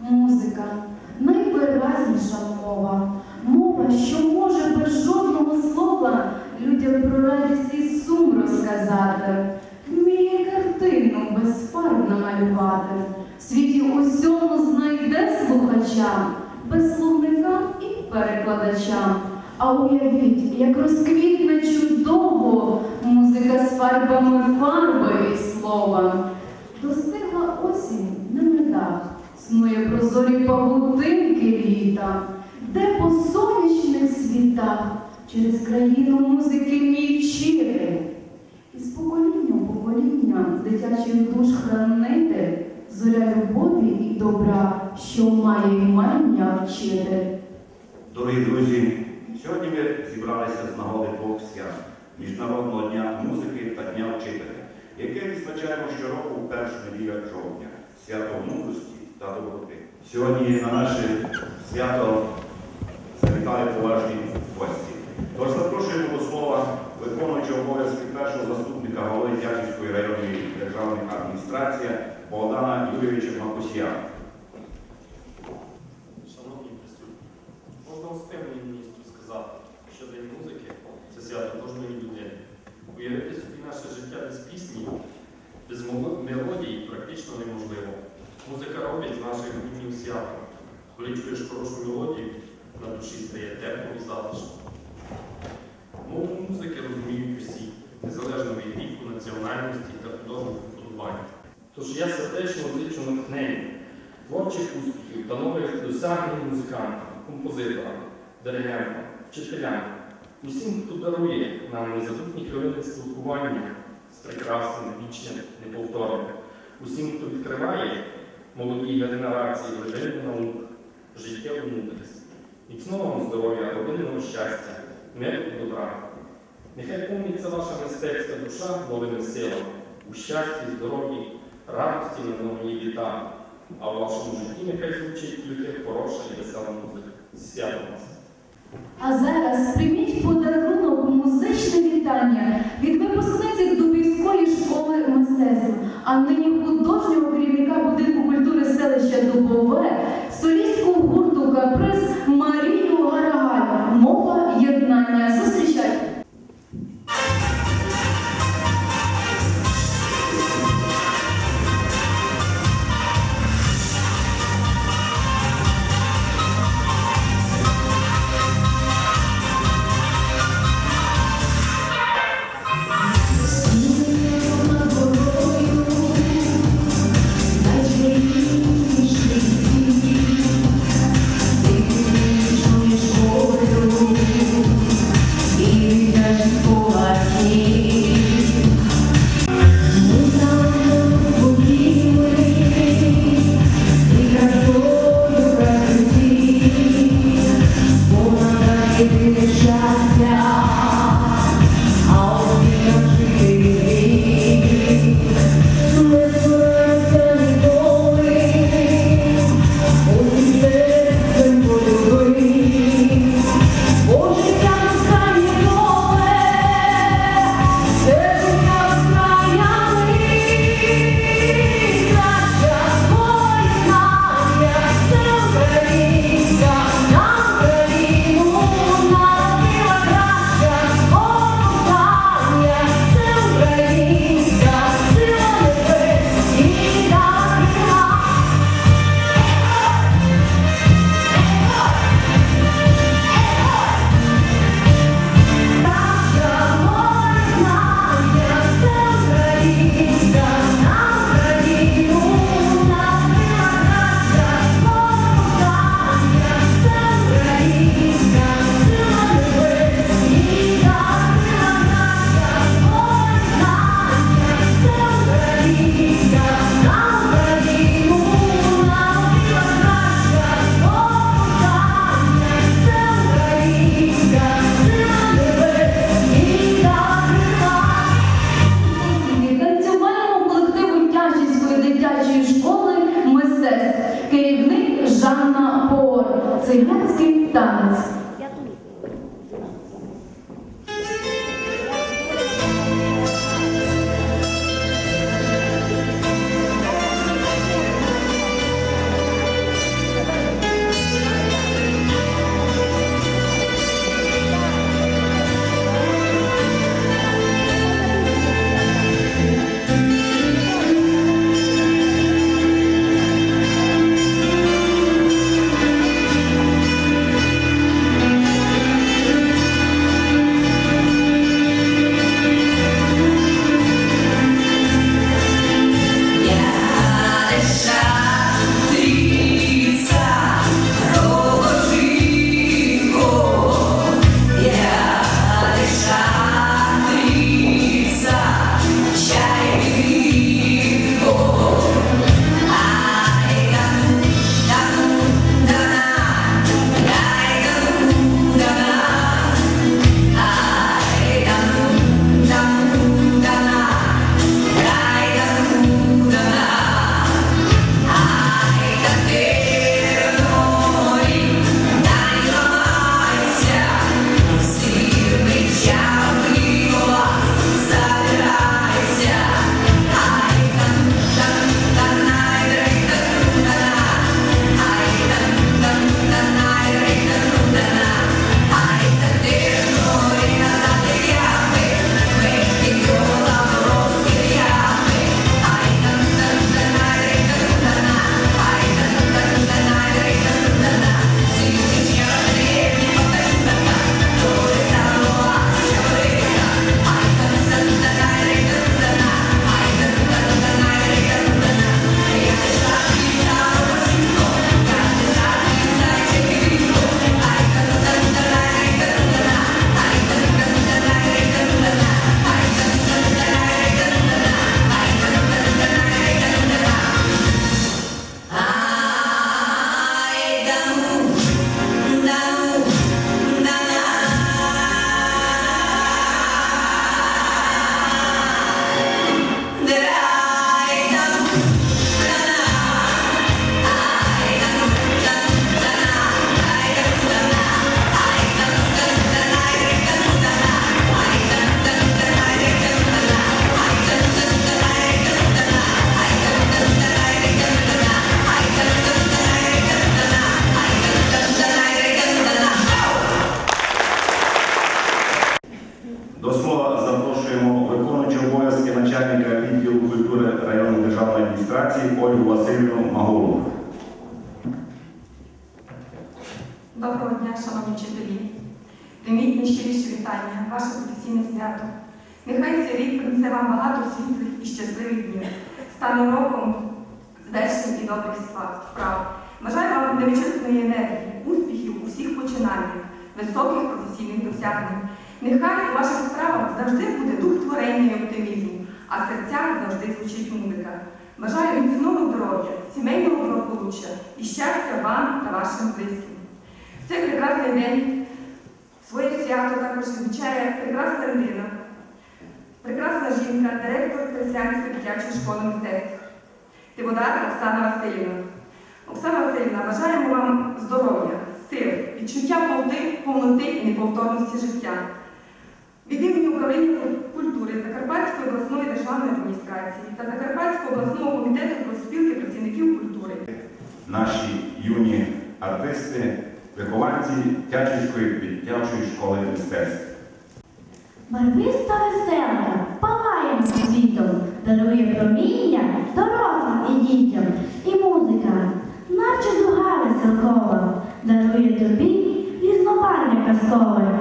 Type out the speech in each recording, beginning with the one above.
Музика найвиразніша мова, мова, що може без жодного слова людям про радість і сум розказати, вміє картину без фарб намалювати, в світі усьому знайде слухача, без словника і перекладача. А уявіть, як розквітне чудово музика з фарбами фарби і слова. Снує прозорі павутинки літа, де по сонячних світах через країну музики мій вчитель. Із покоління в покоління дитячих душ хранитель, зоря любові і добра, що має імення вчитель. Дорогі друзі, сьогодні ми зібралися з нагоди двох свят Міжнародного дня музики та Дня вчителя, яке відзначаємо щороку у першу неділю жовтня, свято мудрості та доброти. Сьогодні на наше свято завітали поважні гості. Тож запрошуємо до слова виконуючого обов'язки першого заступника голови Дяківської районної державної адміністрації Богдана Юрійовича Макусія. Шановні присутні, можна встигнути міністру сказати, що День музики це свято кожної людини. Уявити собі наше життя без пісні, без мело- мелодії практично неможливо. Музика робить з наших свято. Коли чуєш хорошу мелодію, на душі стає тепло і затишно. Мову музики розуміють усі, незалежно від віку, національності та художніх вподобань. Тож я сердечно зичу натхнення, творчих успіхів та нових досягнень музикантам, композиторам, диригентам, вчителям, усім, хто дарує нам незабутні хвилини спілкування з прекрасним, вічним, неповторним, усім, хто відкриває молодій генерації глибинну наук, життєву мудрість, міцного вам здоров'я, родинного щастя, миру і добра. Нехай повниться ваша мистецька душа новими силами, у щасті, здоров'ї, радості на нові літа, а в вашому житті нехай звучить тільки хороша і весела музика. Зі святом вас! А зараз прийміть подарунок музичне вітання від випускниці Дубівської школи мистецтв, а нині художнього керівника будинку культури селища Дубове, солістку гурту Каприз Марію культури районної державної адміністрації Ольгу Васильівну Маголу. Доброго дня, шановні вчителі. Примітні щиріші вітання, ваше професійне свято. Нехай цей рік принесе вам багато світлих і щасливих днів. Стане роком здальших і добрих справ. Бажаю вам невичерпної енергії, успіхів у всіх починаннях, високих професійних досягнень. Нехай у ваших справах завжди буде дух творення і оптимізму а в серцях завжди звучить музика. Бажаю міцного здоров'я, сімейного благополуччя і щастя вам та вашим близьким. В цей прекрасний день своє свято також відмічає прекрасна людина, прекрасна жінка, директор Християнської дитячої школи мистецтв. Тиводар Оксана Васильівна. Оксана Васильівна, бажаємо вам здоров'я, сил, відчуття повноти, повноти і неповторності життя. Від імені управління культури Закарпатської обласної державної адміністрації та Закарпатського обласного комітету профспілки працівників культури. Наші юні артисти, вихованці Тячівської дитячої школи мистецтв. Барвиста веселка палає світом, дарує проміння дорослим і дітям. І музика, наче дуга веселкова, дарує тобі різнобарв'я казкове.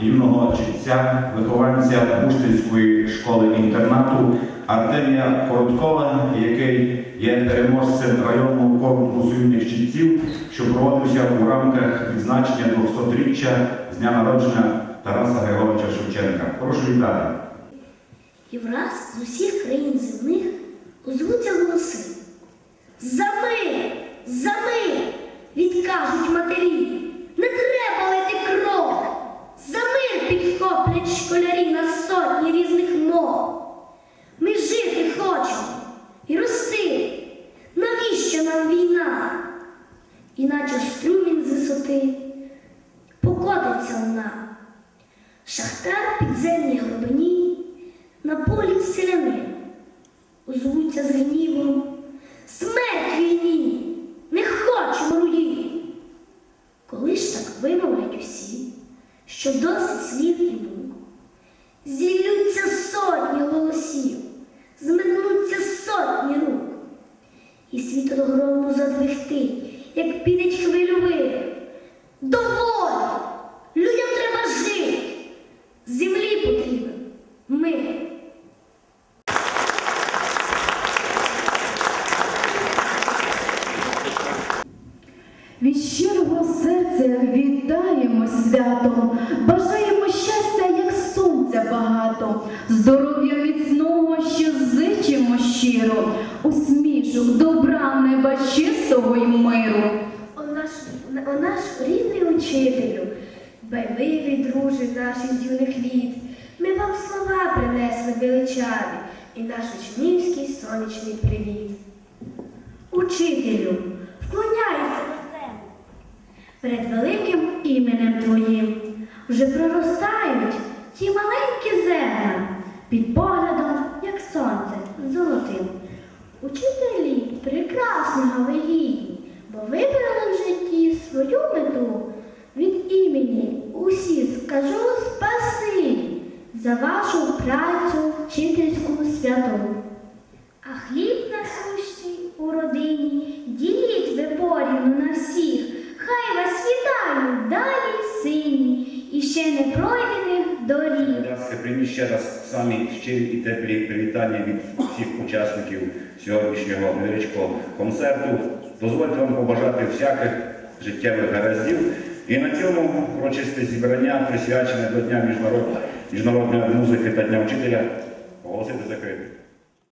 Юного читця, вихованця Буштинської школи-інтернату Артемія Короткова, який є переможцем районного конкурсу юних читців, що проводився у рамках відзначення 200-річчя з дня народження Тараса Григоровича Шевченка. Прошу вітати. І враз з усіх країн земних озвуться голоси. За мир! За мир! Відкажуть матері. Селяни озвуться з гнівом. Смерть вітаємо святом, бажаємо щастя, як сонця багато, здоров'я міцного, що зичимо щиро, усмішок, добра, неба чистого й миру. О наш, о наш рідний учителю, байливий друже наших юних літ, ми вам слова принесли величаві і наш учнівський сонячний привіт. Учителю. Перед великим іменем Твоїм вже проростають ті маленькі зерна під поглядом, як сонце, золотим. Учителі прекрасного ви гідні, бо вибрали в житті свою мету. Від імені усі скажу спасибі за вашу працю вчительську святу. А хліб насущий у родині діліть ви порівну на всіх. Хай вас вітають далі сині і ще не пройдених доріг. Будь прийміть ще раз самі щирі і теплі привітання від всіх учасників сьогоднішнього невеличкого концерту. Дозвольте вам побажати всяких життєвих гараздів. І на цьому урочисте зібрання, присвячене до Дня міжнарод- міжнародної музики та Дня вчителя, оголосити закритим.